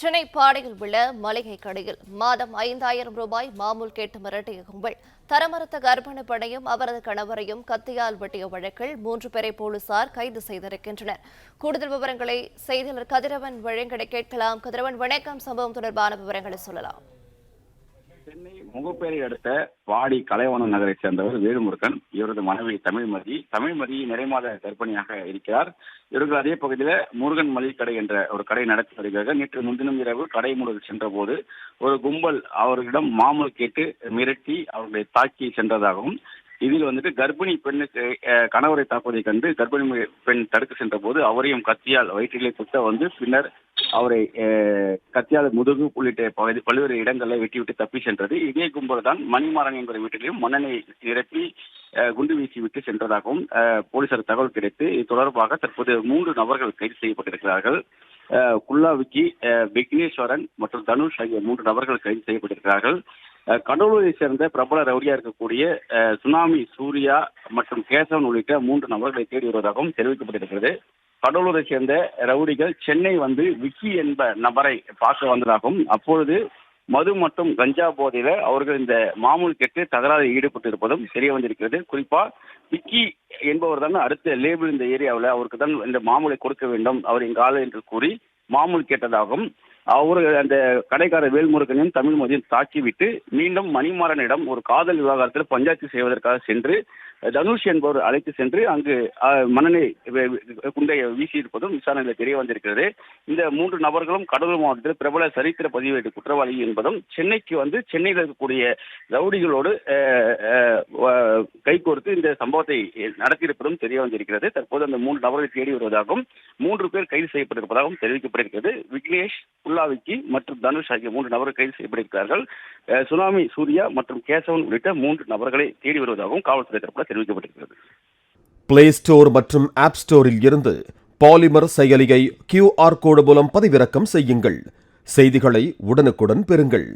சென்னை பாடையில் உள்ள மளிகை கடையில் மாதம் ஐந்தாயிரம் ரூபாய் மாமூல் கேட்டு மிரட்டிய கும்பல். தரமறுத்த கர்ப்பிணி பெண்ணையும் அவரது கணவரையும் கத்தியால் வெட்டிய வழக்கில் மூன்று பேரை போலீசார் கைது செய்திருக்கின்றனர். கூடுதல் விவரங்களை செய்தியாளர் கதிரவன் வழங்கிட கேட்கலாம். கதிரவன் வணக்கம். சம்பவம் தொடர்பான விவரங்களை சொல்லலாம். சென்னை முகப்பேரை அடுத்த வாடி கலைவனம் நகரை சேர்ந்தவர் வேலுமுருகன். இவரது மனைவி தமிழ்மதி. தமிழ்மதி நிறைமாத கர்ப்பிணியாக இருக்கிறார். இவர்கள் அதே பகுதியில் முருகன் மளிகை கடை என்ற ஒரு கடை நடத்தி வருகிறார்கள். நேற்று முன்தினம் இரவு கடை மூடல் சென்ற போது ஒரு கும்பல் அவர்களிடம் மாமூல் கேட்டு மிரட்டி அவர்களை தாக்கி சென்றதாகவும் இதில் வந்துட்டு கர்ப்பிணி பெண்ணுக்கு கணவரை தாக்குவதை கண்டு கர்ப்பிணி பெண் தடுக்க சென்ற போது அவரையும் கத்தியால் வயிற்றிலே குத்த வந்து பின்னர் அவரை கத்தியால் முதுகு உள்ளிட்ட பகுதி பல்வேறு இடங்களில் வெட்டிவிட்டு தப்பி சென்றது. இதே கும்பல் தான் மணிமாறன் என்கிற வீட்டிலையும் மன்னனை நிரப்பி அஹ், குண்டு வீசி விட்டு சென்றதாகவும் அஹ், போலீசார் தகவல் கிடைத்து இது தொடர்பாக தற்போது மூன்று நபர்கள் கைது செய்யப்பட்டிருக்கிறார்கள். அஹ், குல்லாவிக்கி அஹ், விக்னேஸ்வரன் மற்றும் தனுஷ் ஆகிய மூன்று நபர்கள் கைது செய்யப்பட்டிருக்கிறார்கள். கடலூரை சேர்ந்த பிரபல ரவுடியா இருக்கக்கூடிய சுனாமி சூர்யா மற்றும் கேசவன் உள்ளிட்ட மூன்று நபர்களை தேடி வருவதாகவும் தெரிவிக்கப்பட்டிருக்கிறது. கடலூரை சேர்ந்த ரவுடிகள் சென்னை வந்து விக்கி என்ப நபரை பார்க்க வந்ததாகவும் அப்பொழுது மது மற்றும் கஞ்சா போதையில அவர்கள் இந்த மாமூல் கெட்டு தகராறில் ஈடுபட்டு இருப்பதும் தெரிய வந்திருக்கிறது. குறிப்பா விக்கி என்பவர் தான் அடுத்த லேபிள் இந்த ஏரியாவில் அவருக்கு தான் இந்த மாமூலை கொடுக்க வேண்டும் அவர் எங்கள் ஆளு என்று கூறி மாமூல் கேட்டதாகவும் அவர் அந்த கடைக்காரர் வேல்முருகனையும் தமிழ் மொழியில் தாக்கிவிட்டு மீண்டும் மணிமாறனிடம் ஒரு காதல் விவகாரத்தில் பஞ்சாயத்து செய்வதற்காக சென்று தனுஷ் என்பவர் அழைத்து சென்று அங்கு மன்னனை மணலை குண்டை வீசியிருப்பதும் விசாரணையில் தெரிய வந்திருக்கிறது. இந்த மூன்று நபர்களும் கடலூர் மாவட்டத்தில் பிரபல சரித்திர பதிவேடு குற்றவாளி என்பதும் சென்னைக்கு வந்து சென்னையில் இருக்கக்கூடிய ரவுடிகளோடு கைகோர்த்து இந்த சம்பவத்தை நடத்தியிருப்பதும் தெரிய வந்திருக்கிறது. தற்போது அந்த மூன்று நபர்களை தேடி வருவதாகவும் மூன்று பேர் கைது செய்யப்பட்டிருப்பதாகவும் தெரிவிக்கப்பட்டிருக்கிறது. விக்னேஷ் புல்லாவிக்கி மற்றும் தனுஷ் ஆகிய மூன்று நபர்கள் கைது செய்யப்பட்டிருக்கிறார்கள். சுனாமி சூர்யா மற்றும் கேசவன் உள்ளிட்ட மூன்று நபர்களை தேடி வருவதாகவும் காவல்துறை தரப்பில் தெரிவிக்கப்பட்டிருக்கிறது. பிளே ஸ்டோர் மற்றும் ஆப் ஸ்டோரில் இருந்து பாலிமர் செயலியை கியூஆர் கோடு மூலம் பதிவிறக்கம் செய்யுங்கள். செய்திகளை உடனுக்குடன் பெறுங்கள்.